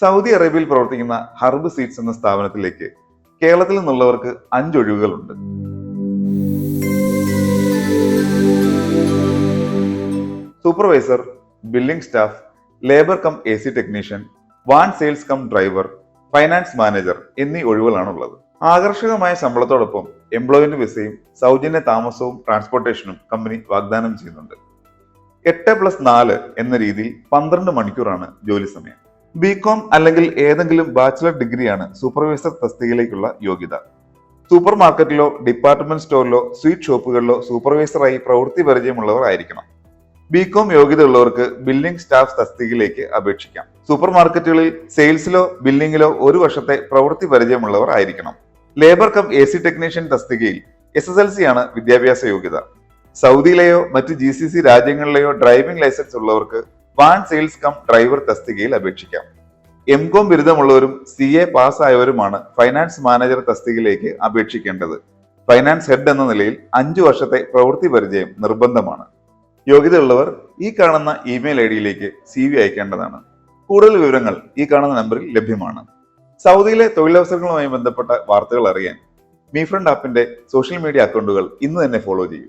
Saudi അറേബ്യയിൽ പ്രവർത്തിക്കുന്ന ഹർബ് seeds എന്ന സ്ഥാപനത്തിലേക്ക് കേരളത്തിൽ നിന്നുള്ളവർക്ക് അഞ്ചൊഴിവുകളുണ്ട് supervisor billing staff labour cum A C technician van sales cum driver finance manager എന്നീ ഒഴിവുകളാണുള്ളത്. ആകർഷകമായ ശമ്പളത്തോടൊപ്പം എംപ്ലോയിന്റ് വിസയും സൗജന്യ താമസവും ട്രാൻസ്പോർട്ടേഷനും കമ്പനി വാഗ്ദാനം ചെയ്യുന്നുണ്ട്. എട്ട് പ്ലസ് നാല് എന്ന രീതിയിൽ പന്ത്രണ്ട് മണിക്കൂറാണ് ജോലി സമയം. ബികോം അല്ലെങ്കിൽ ഏതെങ്കിലും ബാച്ചിലർ ഡിഗ്രിയാണ് സൂപ്പർവൈസർ തസ്തികയിലേക്കുള്ള യോഗ്യത. സൂപ്പർ മാർക്കറ്റിലോ ഡിപ്പാർട്ട്മെന്റ് സ്റ്റോറിലോ സ്വീറ്റ് ഷോപ്പുകളിലോ സൂപ്പർവൈസറായി പ്രവൃത്തി പരിചയമുള്ളവർ ആയിരിക്കണം. ബികോം യോഗ്യതയുള്ളവർക്ക് ബില്ലിംഗ് സ്റ്റാഫ് തസ്തികയിലേക്ക് അപേക്ഷിക്കാം. സൂപ്പർ മാർക്കറ്റുകളിൽ സെയിൽസിലോ ബില്ലിംഗിലോ ഒരു വർഷത്തെ പ്രവൃത്തി പരിചയമുള്ളവർ ആയിരിക്കണം. Labour cum A C technician തസ്തികയിൽ എസ് എസ് എൽ സി ആണ് വിദ്യാഭ്യാസ യോഗ്യത. സൗദിയിലെയോ മറ്റ് ജി സി സി രാജ്യങ്ങളിലെയോ ഡ്രൈവിംഗ് ലൈസൻസ് ഉള്ളവർക്ക് വാൻ സെയിൽസ് കം ഡ്രൈവർ തസ്തികയിൽ അപേക്ഷിക്കാം. എം കോം ബിരുദമുള്ളവരും സി എ പാസ്സായവരുമാണ് ഫൈനാൻസ് മാനേജർ തസ്തികയിലേക്ക് അപേക്ഷിക്കേണ്ടത്. ഫൈനാൻസ് ഹെഡ് എന്ന നിലയിൽ അഞ്ചു വർഷത്തെ പ്രവൃത്തി പരിചയം നിർബന്ധമാണ്. യോഗ്യതയുള്ളവർ ഈ കാണുന്ന ഇമെയിൽ ഐ ഡിയിലേക്ക് സി വി അയക്കേണ്ടതാണ്. കൂടുതൽ വിവരങ്ങൾ ഈ കാണുന്ന നമ്പറിൽ ലഭ്യമാണ്. സൗദിയിലെ തൊഴിലവസരങ്ങളുമായി ബന്ധപ്പെട്ട വാർത്തകൾ അറിയാൻ മീ ഫ്രണ്ട് ആപ്പിന്റെ സോഷ്യൽ മീഡിയ അക്കൗണ്ടുകൾ ഇന്ന് തന്നെ ഫോളോ ചെയ്യൂ.